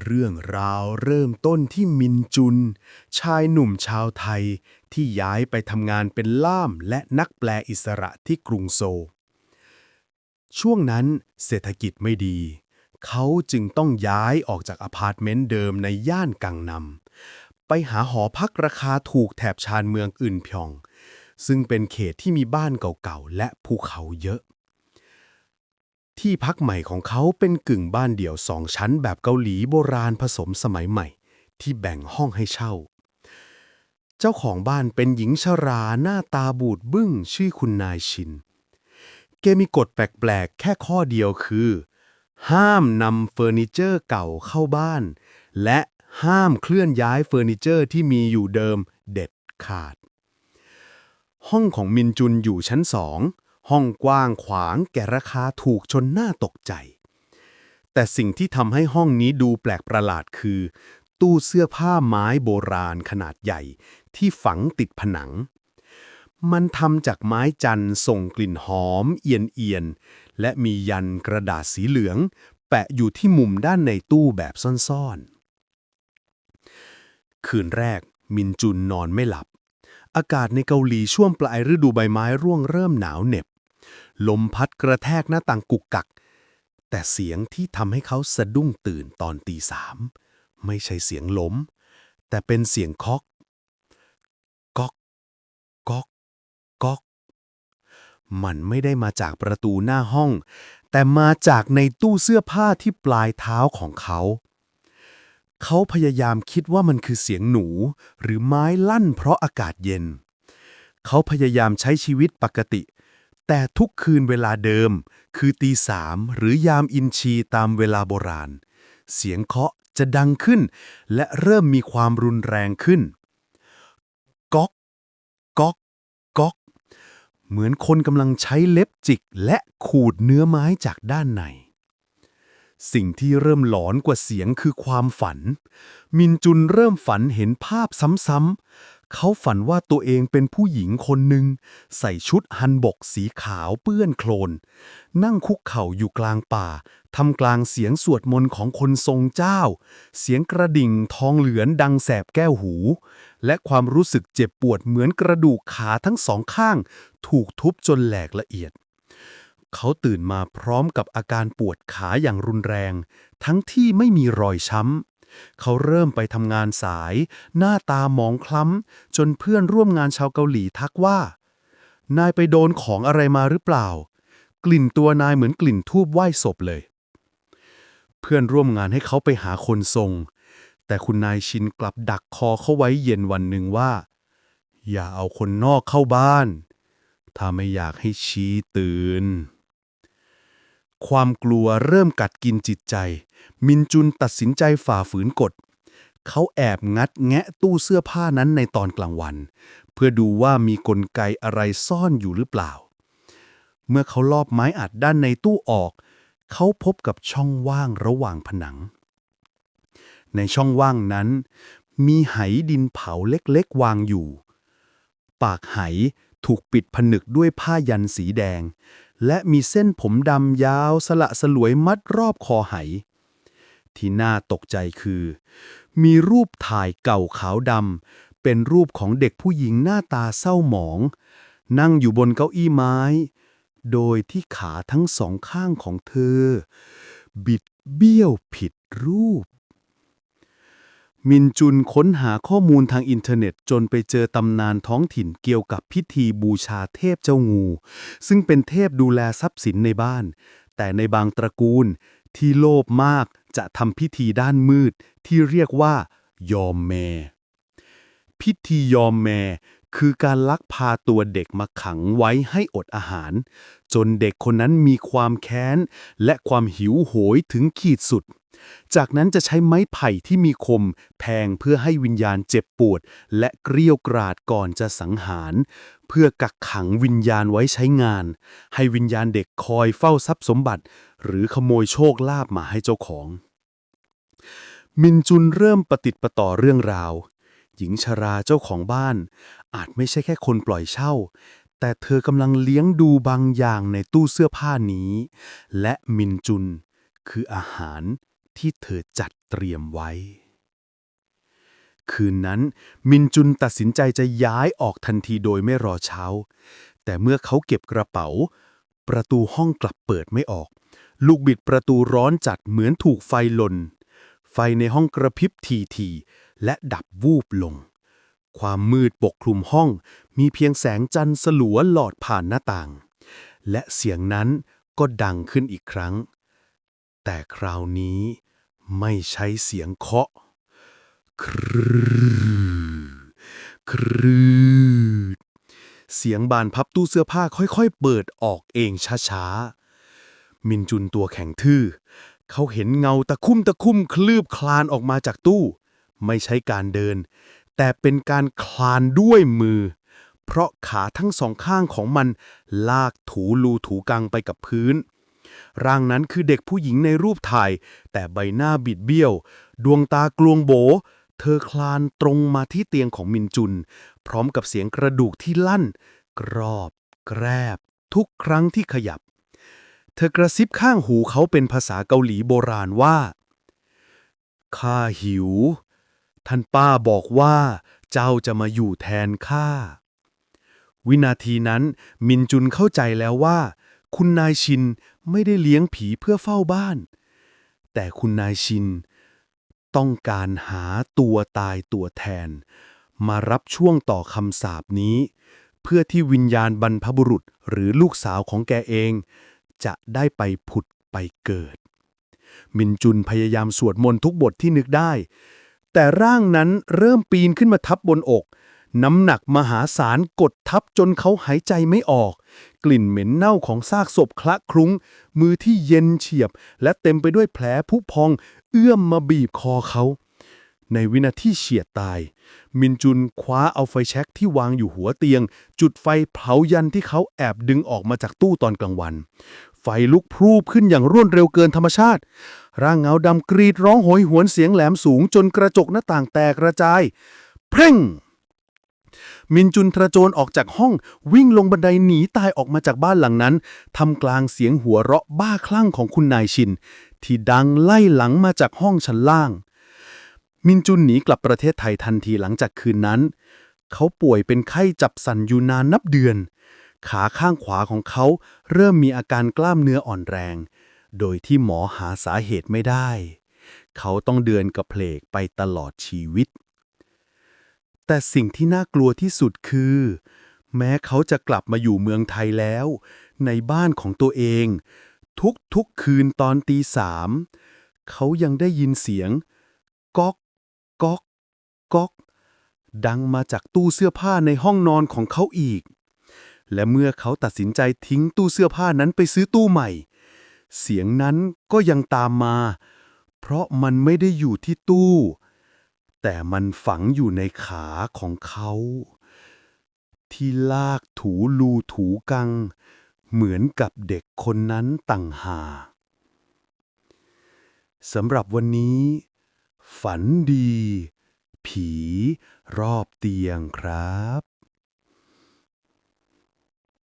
เรื่องราวเริ่มต้นที่มินจุน ชายหนุ่มชาวไทยที่ย้ายไปทำงานเป็นล่ามและนักแปลอิสระที่กรุงโซลช่วงนั้นเศรษฐกิจไม่ดี เขาจึงต้องย้ายออกจากอพาร์ตเมนต์เดิมในย่านกังนำไปหาหอพักราคาถูกแถบชานเมืองอื่นพยอง ซึ่งเป็นเขตที่มีบ้านเก่าๆและภูเขาเยอะ ที่พักใหม่ของเขาเป็นกึ่งบ้านเดี่ยวสองชั้นแบบเกาหลีโบราณผสมสมัยใหม่ ที่แบ่งห้องให้เช่า เจ้าของบ้านเป็นหญิงชราหน้าตาบูดบึ้งชื่อคุณนายชินแกมีกฎแปลกๆ แค่ข้อเดียวคือ ห้ามนำเฟอร์นิเจอร์เก่าเข้าบ้าน และห้ามเคลื่อนย้ายเฟอร์นิเจอร์ที่มีอยู่เดิมเด็ดขาด ห้องของมินจุนอยู่ชั้นสอง ห้องกว้างขวางแก่ราคาถูกจนน่าตกใจ แต่สิ่งที่ทำให้ห้องนี้ดูแปลกประหลาดคือ ตู้เสื้อผ้าไม้โบราณขนาดใหญ่ ที่ฝังติดผนัง มันทำจากไม้จันทร์ส่งกลิ่นหอมเอียนเอียน และมียันกระดาษสีเหลือง แปะอยู่ที่มุมด้านในตู้แบบซ่อนๆ คืนแรกมินจุนนอนไม่หลับอากาศในเกาหลีช่วงปลายฤดูใบไม้ร่วงเริ่มหนาวเหน็บ ลมพัดกระแทกหน้าต่างกุกกัก แต่เสียงที่ทำให้เขาสะดุ้งตื่นตอนตีสามไม่ใช่เสียงล้ม แต่เป็นเสียงคาะก๊อกก๊อกก๊อก มันไม่ได้มาจากประตูหน้าห้อง แต่มาจากในตู้เสื้อผ้าที่ปลายเท้าของเขา เขาพยายามคิดว่ามันคือเสียงหนู หรือไม้ลั่นเพราะอากาศเย็น เขาพยายามใช้ชีวิตปกติ แต่ทุกคืนเวลาเดิม คือตีสามหรือยามอินชีตามเวลาโบราณ เสียงเคาะจะดังขึ้น และเริ่มมีความรุนแรงขึ้น ก๊อก ก๊อก ก๊อก เหมือนคนกำลังใช้เล็บจิกและขูดเนื้อไม้จากด้านใน สิ่งที่เริ่มหลอนกว่าเสียงคือความฝัน มินจุนเริ่มฝันเห็นภาพซ้ำๆ เขาฝันว่าตัวเองเป็นผู้หญิงคนหนึ่งใส่ชุดฮันบกสีขาวเปื้อนโคลน นั่งคุกเข่าอยู่กลางป่าทำกลางเสียงสวดมนต์ของคนทรงเจ้า เสียงกระดิ่งทองเหลือนดังแสบแก้วหู และความรู้สึกเจ็บปวดเหมือนกระดูกขาทั้งสองข้าง ถูกทุบจนแหลกละเอียด เขาตื่นมาพร้อมกับอาการปวดขาอย่างรุนแรง ทั้งที่ไม่มีรอยช้ำ เขาเริ่มไปทำงานสาย หน้าตาหมองคล้ำ จนเพื่อนร่วมงานชาวเกาหลีทักว่า นายไปโดนของอะไรมาหรือเปล่า กลิ่นตัวนายเหมือนกลิ่นทูบไหว้ศพเลย เพื่อนร่วมงานให้เขาไปหาคนทรง แต่คุณนายชินกลับดักคอเขาไว้เย็นวันหนึ่งว่า อย่าเอาคนนอกเข้าบ้าน ถ้าไม่อยากให้ชี้ตื่น ความกลัวเริ่มกัดกินจิตใจ มินจุนตัดสินใจฝ่าฝืนกฎ เขาแอบงัดแงะตู้เสื้อผ้านั้นในตอนกลางวัน เพื่อดูว่ามีกลไกอะไรซ่อนอยู่หรือเปล่า เมื่อเขาลอบไม้อัดด้านในตู้ออก เขาพบกับช่องว่างระหว่างผนัง ในช่องว่างนั้น มีไหดินเผาเล็กๆวางอยู่ ปากไหถูกปิดผนึกด้วยผ้ายันสีแดง และมีเส้นผมดำยาวสละสลวยมัดรอบคอไห ที่น่าตกใจคือ มีรูปถ่ายเก่าขาวดำเป็นรูปของเด็กผู้หญิงหน้าตาเศร้าหมอง นั่งอยู่บนเก้าอี้ไม้ โดยที่ขาทั้งสองข้างของเธอ บิดเบี้ยวผิดรูป มินจุนค้นหาข้อมูลทางอินเทอร์เน็ตจนไปเจอตำนานท้องถิ่นเกี่ยวกับพิธีบูชาเทพเจ้างู ซึ่งเป็นเทพดูแลทรัพย์สินในบ้าน แต่ในบางตระกูลที่โลภมากจะทำพิธีด้านมืดที่เรียกว่ายอมแม พิธียอมแม่ คือการลักพาตัวเด็กมาขังไว้ให้อดอาหาร จนเด็กคนนั้นมีความแค้น และความหิวโหยถึงขีดสุด จากนั้นจะใช้ไม้ไผ่ที่มีคมแทงเพื่อให้วิญญาณเจ็บปวด และเกรี้ยวกราดก่อนจะสังหาร เพื่อกักขังวิญญาณไว้ใช้งาน ให้วิญญาณเด็กคอยเฝ้าทรัพย์สมบัติ หรือขโมยโชคลาภมาให้เจ้าของมินจุนเริ่มประติดประต่อเรื่องราว หญิงชราเจ้าของบ้าน อาจไม่ใช่แค่คนปล่อยเช่า แต่เธอกำลังเลี้ยงดูบางอย่างในตู้เสื้อผ้านี้ และมินจุน คืออาหารที่เธอจัดเตรียมไว้ คืนนั้น มินจุนตัดสินใจจะย้ายออกทันทีโดยไม่รอเช้า แต่เมื่อเขาเก็บกระเป๋า ประตูห้องกลับเปิดไม่ออก ลูกบิดประตูร้อนจัดเหมือนถูกไฟลนไฟในห้องกระพริบทีๆ และดับวูบลง ความมืดปกคลุมห้อง มีเพียงแสงจันทร์สลัวหลอดผ่านหน้าต่าง และเสียงนั้นก็ดังขึ้นอีกครั้ง แต่คราวนี้ไม่ใช้เสียงเคาะครืดครืดเสียงบานพับตู้เสื้อผ้าค่อยๆ เปิดออกเองช้าๆ มินจุนตัวแข็งทื่อ เขาเห็นเงาตะคุ่มตะคุ่มคลืบคลานออกมาจากตู้ ไม่ใช่การเดิน แต่เป็นการคลานด้วยมือ เพราะขาทั้งสองข้างของมันลากถูลูถูกังไปกับพื้น ร่างนั้นคือเด็กผู้หญิงในรูปถ่าย แต่ใบหน้าบิดเบี้ยว ดวงตากลวงโบ เธอคลานตรงมาที่เตียงของมินจุน พร้อมกับเสียงกระดูกที่ลั่น กรอบ แกรบ ทุกครั้งที่ขยับ เธอกระซิบข้างหูเขาเป็นภาษาเกาหลีโบราณว่าข้าหิว ท่านป้าบอกว่า เจ้าจะมาอยู่แทนข้า วินาทีนั้นมินจุนเข้าใจแล้วว่า คุณนายชินไม่ได้เลี้ยงผีเพื่อเฝ้าบ้าน แต่คุณนายชินต้องการหาตัวตายตัวแทน มารับช่วงต่อคำสาปนี้ เพื่อที่วิญญาณบรรพบุรุษหรือลูกสาวของแกเอง จะได้ไปผุดไปเกิด มินจุนพยายามสวดมนต์ทุกบทที่นึกได้ แต่ร่างนั้นเริ่มปีนขึ้นมาทับบนอก น้ำหนักมหาศาลกดทับจนเขาหายใจไม่ออก กลิ่นเหม็นเน่าของซากศพคละคลุ้ง มือที่เย็นเฉียบ และเต็มไปด้วยแผลผุพอง เอื้อมมาบีบคอเขา ในวินาทีเฉียดตาย มินจุนคว้าเอาไฟแช็กที่วางอยู่หัวเตียง จุดไฟเผายันที่เขาแอบดึงออกมาจากตู้ตอนกลางวัน ไฟลุกพรูบขึ้นอย่างรวดเร็วเกินธรรมชาติ ร่างเงาดำกรีดร้องโหยหวนเสียงแหลมสูงจนกระจกหน้าต่างแตกกระจาย เพ่ง มินจุนทระโจนออกจากห้องวิ่งลงบันไดหนีตายออกมาจากบ้านหลังนั้นทำกลางเสียงหัวเราะบ้าคลั่งของคุณนายชิน ที่ดังไล่หลังมาจากห้องชั้นล่าง มินจุนหนีกลับประเทศไทยทันทีหลังจากคืนนั้น เขาป่วยเป็นไข้จับสันอยู่นานนับเดือน ขาข้างขวาของเขาเริ่มมีอาการกล้ามเนื้ออ่อนแรง โดยที่หมอหาสาเหตุไม่ได้ เขาต้องเดินกับเพลกไปตลอดชีวิต แต่สิ่งที่น่ากลัวที่สุดคือ แม้เขาจะกลับมาอยู่เมืองไทยแล้ว ในบ้านของตัวเอง ทุกๆคืนตอนตีสามเขายังได้ยินเสียงก๊อกก๊อกก๊อก ดังมาจากตู้เสื้อผ้าในห้องนอนของเขาอีก และเมื่อเขาตัดสินใจทิ้งตู้เสื้อผ้านั้นไปซื้อตู้ใหม่ เสียงนั้นก็ยังตามมา เพราะมันไม่ได้อยู่ที่ตู้ แต่มันฝังอยู่ในขาของเขา ที่ลากถูลูถูกัง เหมือนกับเด็กคนนั้นต่างหากสำหรับวันนี้ ฝันดี ผีรอบเตียงครับ